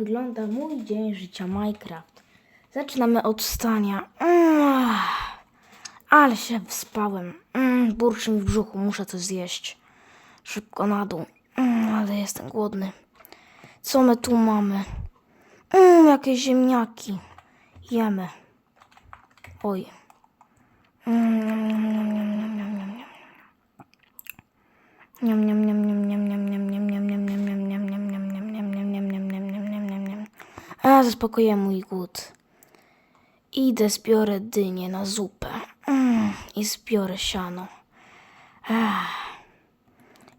wygląda mój dzień życia Minecraft. Zaczynamy od wstania. Mm, ale się wyspałem. Mm, burczy mi w brzuchu, muszę coś zjeść. Szybko na dół. Mm, ale jestem głodny. Co my tu mamy? Mm, jakieś ziemniaki. Jemy. Oj. Niam, niam, niam, niam, niam, niam, Zaspokoję mój głód. Idę, zbiorę dynię na zupę. Mm, I zbiorę siano.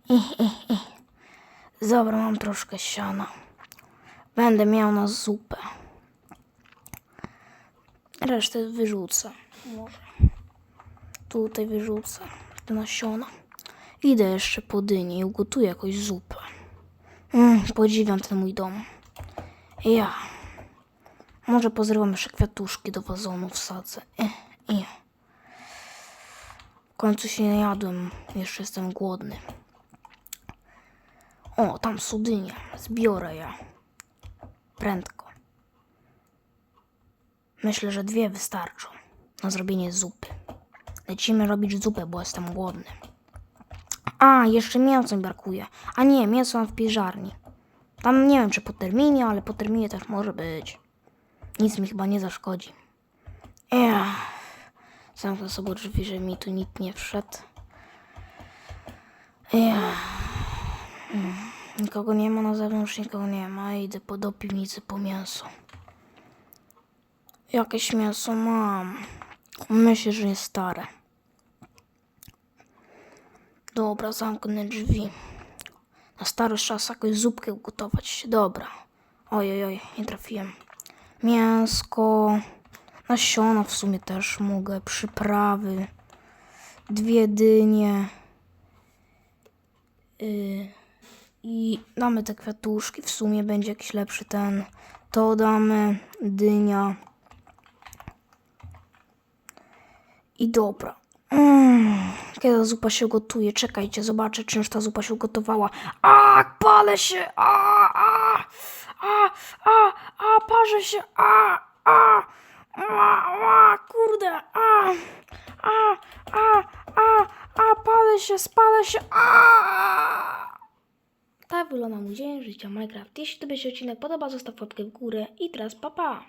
Ich, ich. Dobra, mam troszkę siana. Będę miał na zupę. Resztę wyrzucę. Może. Tutaj wyrzucę te nasiona. Idę jeszcze po dyni i ugotuję jakąś zupę. Mm, podziwiam ten mój dom. Ja. Może pozrywam jeszcze kwiatuszki do wazonu, wsadzę. E, e. W końcu się nie jadłem. Jeszcze jestem głodny. O, tam są dynie. Zbiorę je. Prędko. Myślę, że dwie wystarczą na zrobienie zupy. Lecimy robić zupę, bo jestem głodny. A, jeszcze mięso mi brakuje. A nie, mięso mam w piżarni. Tam nie wiem, czy po terminie, ale po terminie też może być. Nic mi chyba nie zaszkodzi. Ech. Zamknę sobie drzwi, żeby mi tu nikt nie wszedł. Ech. Mm. Nikogo nie ma na zewnątrz, nikogo nie ma. Idę po, do piwnicy po mięso. Jakieś mięso mam. Myślę, że jest stare. Dobra, zamknę drzwi. Na stary czas jakąś zupkę ugotować. Dobra. Oj, oj, oj, nie trafiłem. Mięsko. Nasiona w sumie też mogę. Przyprawy. Dwie dynie. Yy, I damy te kwiatuszki. W sumie będzie jakiś lepszy ten. To damy. Dynia. I dobra. Mm, kiedy zupa się gotuje? Czekajcie, zobaczę, czy już ta zupa się ugotowała. A, palę się! A, a, a, a, a, parzę się! A, a, a, a, kurde! A, a, a, a, a, palę się, spalę się! A! Tak wygląda mój dzień życia Minecraft. Jeśli Tobie się odcinek podoba, zostaw łapkę w górę i teraz pa pa!